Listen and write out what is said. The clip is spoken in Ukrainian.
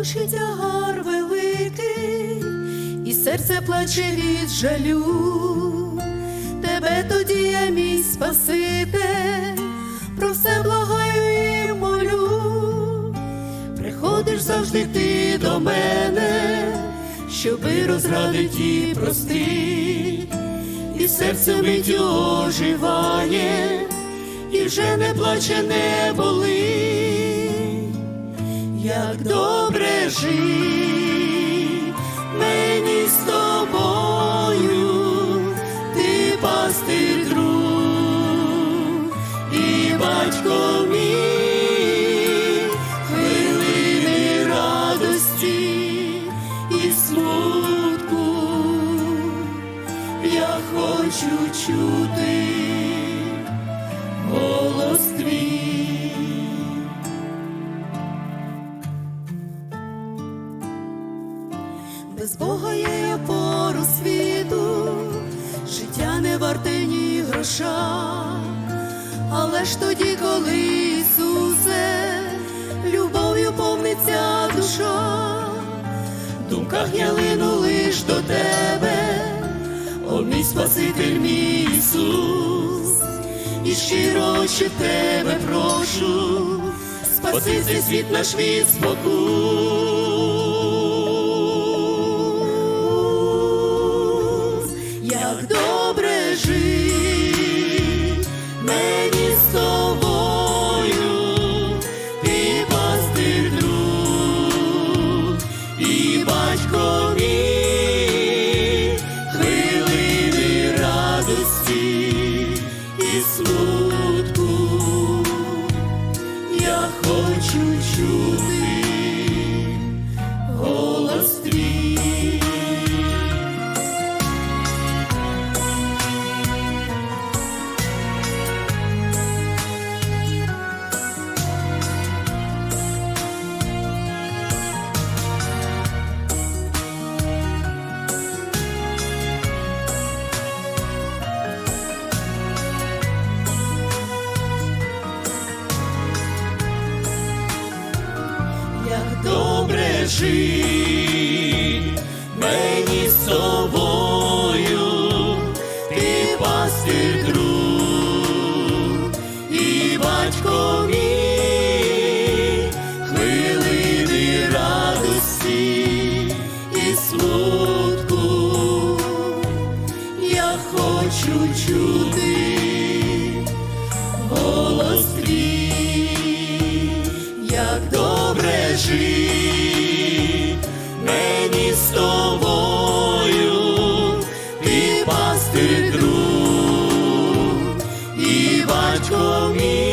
плечі тягар великий, і серце плаче від жалю, тебе тоді я мій спаситель, про все благаю і молю, приходиш завжди ти до мене, щоби розрадить і простить, і серце мить оживає, і вже не плаче, не болить, як добре жить. Мені з тобою, ти пастир друг. І батько мій, хвилини радості і смутку, я хочу чути ж тоді, коли Ісусе, любов'ю повниться душа, в думках я лиш до тебе, о мій Спаситель мій Ісус, і щиро в тебе прошу, спаси цей світ наш від спокус. Хочу чути добре мені з собою, ти пастир друг і батько мій, хвилини радості і смутку, я хочу чути. Голос твій, як добре тобою. ти друг і батько мій.